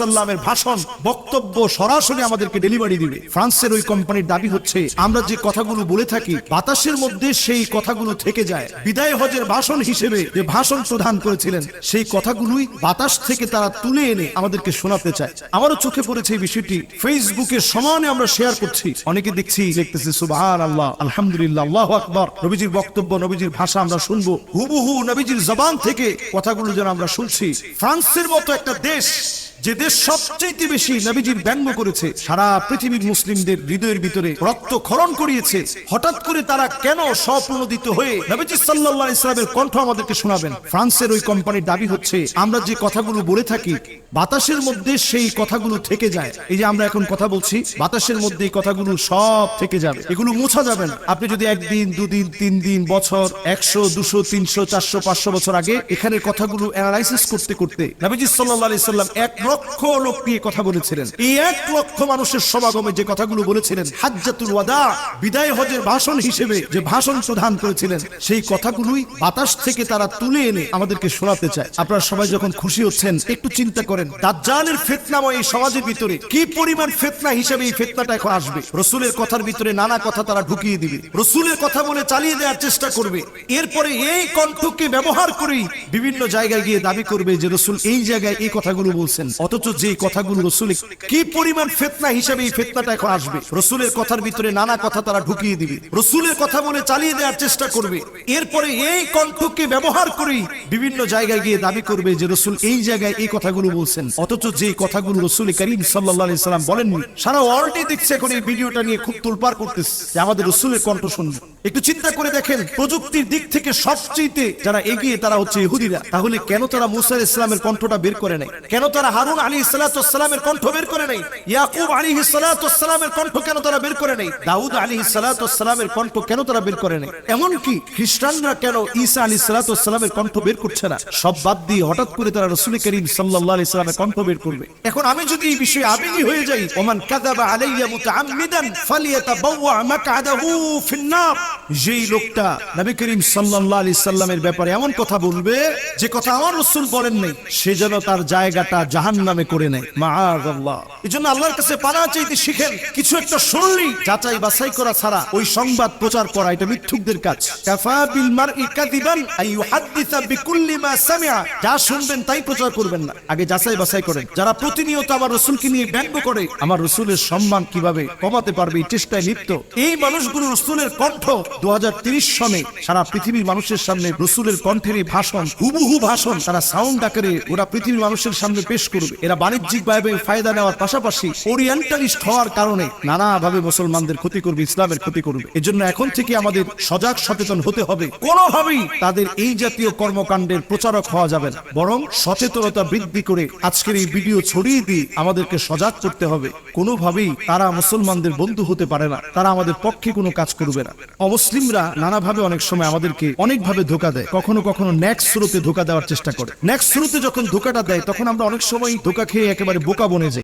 সাল্লামের ভাষণ, বক্তব্য সরাসরি আমাদেরকে ডেলিভারি দিবে। ফ্রান্সের ওই কোম্পানির দাবি হচ্ছে, আমরা যে কথাগুলো বলে থাকি, বাতাসের মধ্যে সেই কথাগুলো থেকে যায়। বিদায় হজের ভাষণ হিসেবে যে ভাষণ প্রদান করেছিলেন, সেই কথাগুলোই বাতাস থেকে তারা তুলে এনে আমাদেরকে শোনাতে চায়। আমারও চোখে পড়েছে এই বিষয়টি। ফেসবুকে সমানে আমরা শেয়ার করছি। অনেকে দেখছি লিখতেছে আল্লাহ আলহামদুলিল্লাহ আকবর। নবীজির বক্তব্য, নবীজির ভাষা আমরা শুনব। হুবহু নবীজির জবান থেকে কথাগুলো যেন আমরা শুনছি। ফ্রান্সের মতো একটা দেশ যে দেশ সবচেয়ে বেশি নবীজির ব্যঙ্গ করেছে, সারা পৃথিবীর মুসলিমদের হৃদয়ের ভিতরে রক্ত খরণ করিয়েছে, হঠাৎ করে তারা কেন স্বপ্রণোদিত হয়ে নবীজি আলাইহি ইসলামের কণ্ঠ আমাদেরকে শোনাবেন? ফ্রান্সের ওই কোম্পানির দাবি হচ্ছে, আমরা যে কথাগুলো বলে থাকি, বাতাসের মধ্যে সেই কথাগুলো থেকে যায়। এই যে আমরা এখন কথা বলছি, বাতাসের মধ্যে এই কথাগুলো সব থেকে যাবে। এগুলো মোছা যাবে না। আপনি যদি একদিন, দুদিন তিন দিন বছর, একশো, দুশো, তিনশো, চারশো, পাঁচশো বছর আগে এখানের কথাগুলো অ্যানালাইসিস করতে করতে নবীজি আলাইহি সাল্লাম এক লক্ষ লোক নিয়ে কথা বলেছিলেন। এই এক লক্ষ মানুষের সমাগমে যে কথাগুলো বলেছিলেন, হাজ্জাতুল ওয়াদা, বিদায় হজের ভাষণ হিসেবে যে ভাষণ প্রদান করেছিলেন, সেই কথাগুলোই বাতাস থেকে তারা তুলে এনে আমাদেরকে শোনাতে চায়। আপনারা সবাই যখন খুশি হচ্ছেন, একটু চিন্তা করেন, দাজ্জালের ফেতনাময় এই সমাজের ভিতরে কি পরিমাণ ফেতনা হিসেবে এই ফেতনাটা এখন আসবে? রসুলের কথার ভিতরে নানা কথা তারা ঢুকিয়ে দিবে। রসুলের কথা বলে চালিয়ে দেওয়ার চেষ্টা করবে। এরপরে এই কণ্ঠকে ব্যবহার করেই বিভিন্ন জায়গায় গিয়ে দাবি করবে যে রসুল এই জায়গায় এই কথাগুলো বলছেন। অথচ যে কথাগুলো রসুল কি পরিমাণ ফেতনা হিসেবে এই ফেতনাটা এখন আসবে? রসুলের কথার ভিতরে নানা কথা তারা ঢুকিয়ে দিবে। রসুলের কথা বলে চালিয়ে দেওয়ার চেষ্টা করবে। এরপরে এই কণ্ঠকে ব্যবহার করেই বিভিন্ন জায়গায় গিয়ে দাবি করবে যে রসুল এই জায়গায় এই কথাগুলো বলছেন। অথচ যে কথাগুলো রসুল করিম সাল্লাহ সাল্লাম বলেননি, সারা ওয়ার্ল্ডে দেখছে এখন এই ভিডিওটা নিয়ে খুব তোলপাড় করতেছে আমাদের রসুলের কণ্ঠ শুনবে। একটু চিন্তা করে দেখেন, প্রযুক্তির দিক থেকে সবচেয়ে যারা এগিয়ে তারা হচ্ছে ইহুদিরা। তাহলে কেন তারা মুসা ইসলামের কণ্ঠটা বের করে নেয় কেন তারা হারুন আলী সালাতামের কণ্ঠ বের করে নেই? ইয়াকুব আলী সালাতামের কণ্ঠ কেন তারা বের করে নেই? দাউদ আলী সালাতামের কণ্ঠ কেন তারা বের করে নেই? এমনকি খ্রিস্টানরা কেন ঈসা আলী সালাতামের কণ্ঠ বের করছে না? সব বাদ দিয়ে হঠাৎ করে তারা রসুল করিম সাল্লাহ আলি সাল্লামের কণ্ঠ বের করবে। এখন আমি যদি এই বিষয়ে আবেগী হয়ে যাই, ওমান কাযাবা আলাইয়া মুতাআম্মিদান ফালিয়াতাবাওয়া মাকআদাহু ফিন্নার যেই লোকটা নবী করিম সাল্লামের ব্যাপারে এমন কথা বলবে, যে কথা আমার রাসূল বলেন নাই, সে যেন তার জায়গাটা জাহান্নামে করে নেয়। আল্লাহর কাছে পানা চাইতে শিখেন, কিছু একটা শুনলি বাছাই করা ছাড়া ওই সংবাদ প্রচার করা এটা মিথ্যুকদের কাজ। কাফা বিল আই ইউহাদ্দিসা বিকুল্লি মা সামিআ। যা শুনবেন তাই প্রচার করবেন না। আগে যাচাই বাছাই করেন। যারা প্রতিনিয়ত আমার রসুলকে নিয়ে ব্যঙ্গ করে, আমার রসুলের সম্মান কীভাবে কমাতে পারবে এই চেষ্টায় লিপ্ত। এই মানুষগুলো রসুলের কণ্ঠ নানাভাবে মুসলমানদের ক্ষতি করবে, ইসলামের ক্ষতি করবে। এজন্য এখন থেকে আমাদের সজাগ সচেতন হতে হবে। কোনোভাবেই তাদের এই জাতীয় কর্মকাণ্ডের প্রচারক হওয়া যাবে না। বরং সচেতনতা বৃদ্ধি করে আজকের এই ভিডিও ছড়িয়ে দিয়ে আমাদেরকে সজাগ করতে হবে। কোনোভাবেই তারা মুসলমানদের বন্ধু হতে পারে না। তারা আমাদের পক্ষে কোনো কাজ করবে না। অমুসলিমরা নানাভাবে অনেক সময় আমাদেরকে অনেকভাবে ধোকা দেয়। কখনো কখনো নেক্সট স্রোতে ধোকা দেওয়ার চেষ্টা করে। নেক্সট স্রোতে যখন ধোকাটা দেয়, তখন আমরা অনেক সময় ধোকা খেয়ে একেবারে বোকা বনে যাই।